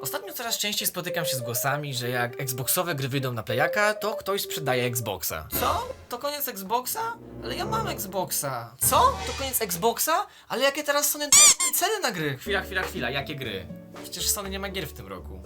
Ostatnio coraz częściej spotykam się z głosami, że jak Xboxowe gry wyjdą na Playaka, to ktoś sprzedaje Xboxa. Co? To koniec Xboxa? Ale ja mam Xboxa. Co? To koniec Xboxa? Ale jakie teraz Sony ceny na gry? Chwila, chwila, chwila, jakie gry? Przecież Sony nie ma gier w tym roku.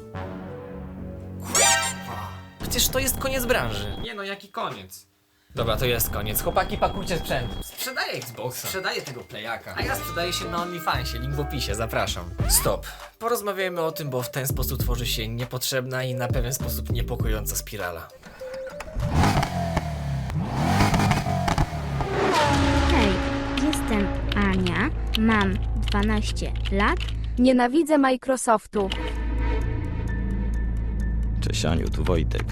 Kurwa. Przecież to jest koniec branży. Nie no, jaki koniec? Dobra, to jest koniec. Chłopaki, pakujcie sprzęt. Sprzedaję Xboxa. Sprzedaję tego Playaka. A ja sprzedaję się na OnlyFansie. Link w opisie, zapraszam. Stop. Porozmawiajmy o tym, bo w ten sposób tworzy się niepotrzebna i na pewien sposób niepokojąca spirala. Hej, jestem Ania, mam 12 lat. Nienawidzę Microsoftu. Cześć Aniu, tu Wojtek.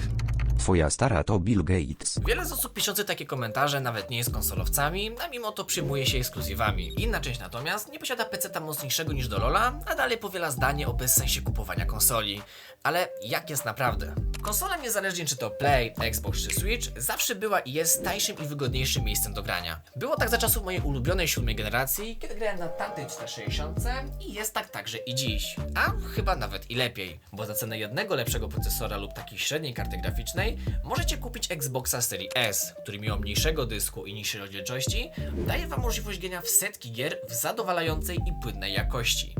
Twoja stara to Bill Gates. Wiele z osób piszących takie komentarze nawet nie jest konsolowcami, a mimo to przyjmuje się ekskluzywami. Inna część natomiast nie posiada PC mocniejszego niż do Lola, a dalej powiela zdanie o bezsensie kupowania konsoli. Ale jak jest naprawdę? Konsola niezależnie czy to Play, Xbox czy Switch, zawsze była i jest tańszym i wygodniejszym miejscem do grania. Było tak za czasów mojej ulubionej siódmej generacji, kiedy grałem na tamtej 460 i jest tak także i dziś. A chyba nawet i lepiej, bo za cenę jednego lepszego procesora lub takiej średniej karty graficznej możecie kupić Xboxa Series S, który mimo mniejszego dysku i niższej rozdzielczości daje wam możliwość grania w setki gier w zadowalającej i płynnej jakości.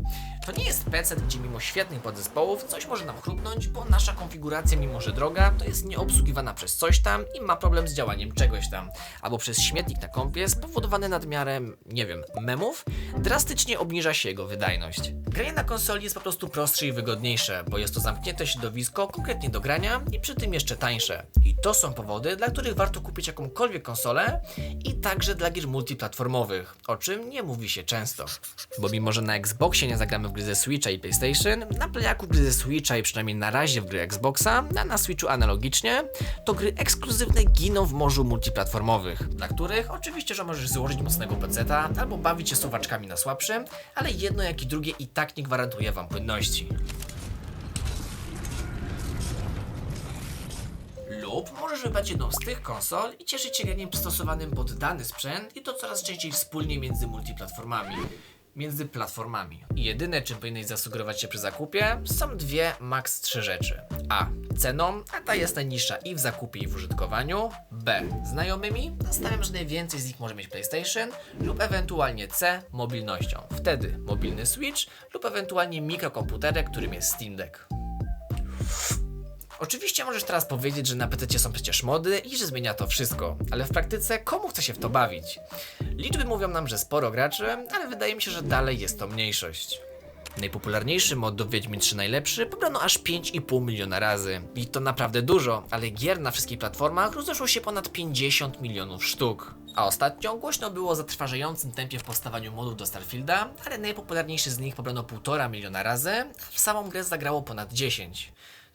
To nie jest PC, gdzie mimo świetnych podzespołów coś może nam chrupnąć, bo nasza konfiguracja, mimo że droga, to jest nieobsługiwana przez coś tam i ma problem z działaniem czegoś tam. Albo przez śmietnik na kompie spowodowany nadmiarem, nie wiem, memów, drastycznie obniża się jego wydajność. Granie na konsoli jest po prostu prostsze i wygodniejsze, bo jest to zamknięte środowisko konkretnie do grania i przy tym jeszcze tańsze. I to są powody, dla których warto kupić jakąkolwiek konsolę i także dla gier multiplatformowych, o czym nie mówi się często. Bo mimo, że na Xboxie nie zagramy gry ze Switcha i PlayStation, na Playaku gry ze Switcha i przynajmniej na razie w gry Xboxa, a na Switchu analogicznie, to gry ekskluzywne giną w morzu multiplatformowych, dla których oczywiście, że możesz złożyć mocnego peceta albo bawić się suwaczkami na słabszym, ale jedno jak i drugie i tak nie gwarantuje wam płynności. Lub możesz wybrać jedną z tych konsol i cieszyć się graniem przystosowanym pod dany sprzęt i to coraz częściej wspólnie między multiplatformami. Między platformami. I jedyne, czym powinieneś zasugerować się przy zakupie, są dwie, max trzy rzeczy. A. Ceną, a ta jest najniższa i w zakupie i w użytkowaniu. B. Znajomymi, stawiam, że najwięcej z nich może mieć PlayStation, lub ewentualnie C. Mobilnością. Wtedy mobilny Switch lub ewentualnie mikrokomputerek, którym jest Steam Deck. Oczywiście możesz teraz powiedzieć, że na PC są przecież mody i że zmienia to wszystko, ale w praktyce komu chce się w to bawić? Liczby mówią nam, że sporo graczy, ale wydaje mi się, że dalej jest to mniejszość. Najpopularniejszy mod do Wiedźmin 3 najlepszy pobrano aż 5,5 miliona razy. I to naprawdę dużo, ale gier na wszystkich platformach rozeszło się ponad 50 milionów sztuk. A ostatnio głośno było o zatrważającym tempie w powstawaniu modów do Starfielda, ale najpopularniejszy z nich pobrano 1,5 miliona razy, a w samą grę zagrało ponad 10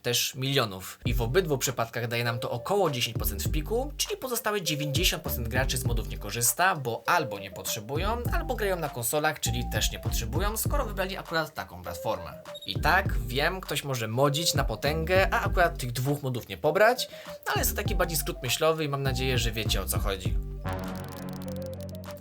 też milionów. I w obydwu przypadkach daje nam to około 10% w piku, czyli pozostałe 90% graczy z modów nie korzysta, bo albo nie potrzebują, albo grają na konsolach, czyli też nie potrzebują, skoro wybrali akurat taką platformę. I tak, wiem, ktoś może modzić na potęgę, a akurat tych dwóch modów nie pobrać, ale jest to taki bardziej skrót myślowy i mam nadzieję, że wiecie o co chodzi.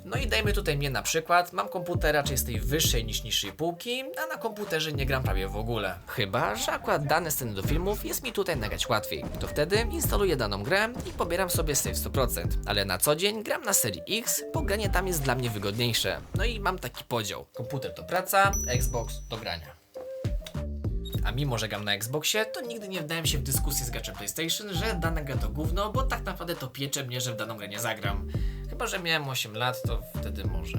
No i dajmy tutaj mnie na przykład. Mam komputer raczej z tej wyższej niż niższej półki, a na komputerze nie gram prawie w ogóle. Chyba, że akurat dane sceny do filmów jest mi tutaj nagrać łatwiej. To wtedy instaluję daną grę i pobieram sobie save 100%. Ale na co dzień gram na serii X, bo granie tam jest dla mnie wygodniejsze. No i mam taki podział. Komputer to praca, Xbox do grania. A mimo, że gram na Xboxie, to nigdy nie wdałem się w dyskusję z graczem PlayStation, że dana gra to gówno, bo tak naprawdę to piecze mnie, że w daną grę nie zagram. Chyba, że miałem 8 lat, to wtedy może.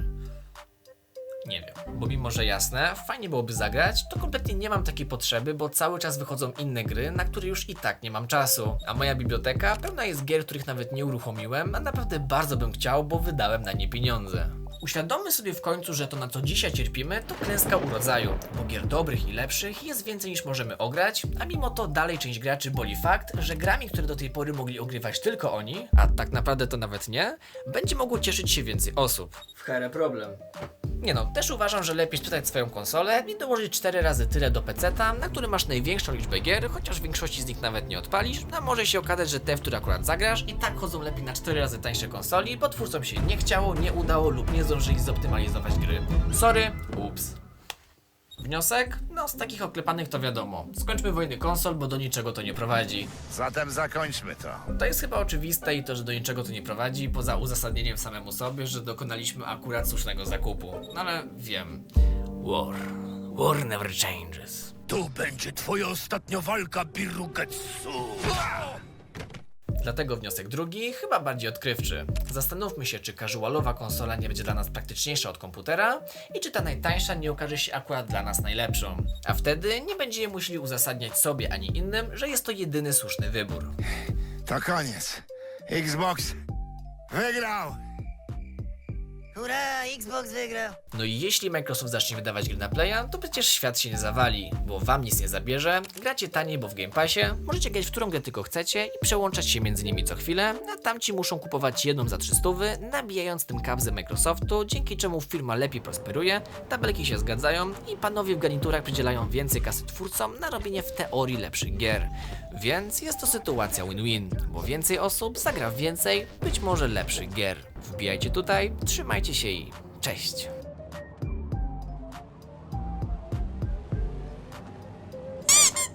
Nie wiem, bo mimo, że jasne, fajnie byłoby zagrać, to kompletnie nie mam takiej potrzeby, bo cały czas wychodzą inne gry, na które już i tak nie mam czasu. A moja biblioteka pełna jest gier, których nawet nie uruchomiłem, a naprawdę bardzo bym chciał, bo wydałem na nie pieniądze. Uświadommy sobie w końcu, że to na co dzisiaj cierpimy, to klęska urodzaju, bo gier dobrych i lepszych jest więcej niż możemy ograć, a mimo to dalej część graczy boli fakt, że grami, które do tej pory mogli ogrywać tylko oni, a tak naprawdę to nawet nie, będzie mogło cieszyć się więcej osób. W problem. Nie no, też uważam, że lepiej sprzedać swoją konsolę i dołożyć 4 razy tyle do peceta, na którym masz największą liczbę gier, chociaż większości z nich nawet nie odpalisz, a może się okazać, że te, w które akurat zagrasz, i tak chodzą lepiej na 4 razy tańsze konsoli, bo twórcom się nie chciało, nie udało lub nie zdążyli zoptymalizować gry. Sorry, ups. Wniosek? No, z takich oklepanych to wiadomo. Skończmy wojny konsol, bo do niczego to nie prowadzi. Zatem zakończmy to. To jest chyba oczywiste i to, że do niczego to nie prowadzi, poza uzasadnieniem samemu sobie, że dokonaliśmy akurat słusznego zakupu. No ale wiem. War. War never changes. Tu będzie twoja ostatnia walka, Birugetsu. Dlatego wniosek drugi, chyba bardziej odkrywczy. Zastanówmy się, czy casualowa konsola nie będzie dla nas praktyczniejsza od komputera i czy ta najtańsza nie okaże się akurat dla nas najlepszą. A wtedy nie będziemy musieli uzasadniać sobie ani innym, że jest to jedyny słuszny wybór. To koniec. Xbox wygrał. Hurra, Xbox wygrał. No i jeśli Microsoft zacznie wydawać gry na Playa, to przecież świat się nie zawali, bo wam nic nie zabierze, gracie taniej, bo w Game Passie, możecie grać w którą grę tylko chcecie i przełączać się między nimi co chwilę, a tamci muszą kupować jedną za 300, nabijając tym kabzę Microsoftu, dzięki czemu firma lepiej prosperuje, tabelki się zgadzają i panowie w garniturach przydzielają więcej kasy twórcom na robienie w teorii lepszych gier. Więc jest to sytuacja win-win, bo więcej osób zagra więcej, być może lepszych gier. Wbijajcie tutaj, trzymajcie się i cześć!